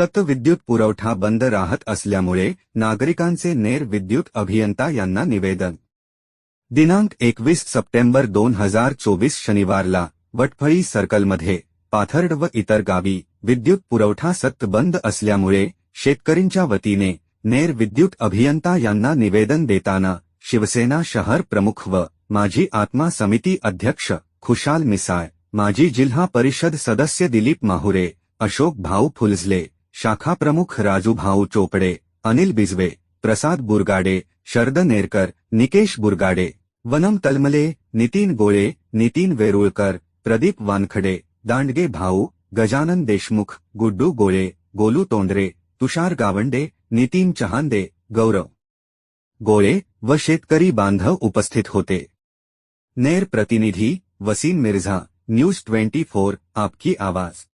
सत विद्युत पुरवठा बंद राहत असल्यामुळे नागरिकांचे नेर विद्युत अभियंता यांना निवेदन. दिनांक एकवीस सप्टेंबर दोन हज़ार चोवीस शनिवारला वटफळी सर्कलमध्ये पाथर्ड व इतर गावी विद्युत पुरवठा सक्त बंद असल्यामुळे शेतकरींच्या वतीने नेर विद्युत अभियंता यांना निवेदन देताना शिवसेना शहर प्रमुख व माजी आत्मा समिती अध्यक्ष खुशाल मिसाळ, माजी जिल्हा परिषद सदस्य दिलीप माहुरे, अशोक भाऊ फुलझले शाखा प्रमुख राजू भाऊ चोपडे, अनिल बिजवे, प्रसाद बुरगाडे, शरद नेरकर, निकेश बुरगाडे, वनम तलमले, नितीन गोळे, नितीन वेरुळकर, प्रदीप वानखडे, दांडगे भाऊ, गजानन देशमुख, गुड्डू गोळे, गोलू तोंडरे, तुषार गावंडे, नितीन चहांदे, गौरव गोळे व शेतकरी बांधव उपस्थित होते. नेर प्रतिनिधी Waseem Mirza, news twenty four, आपकी आवाज़.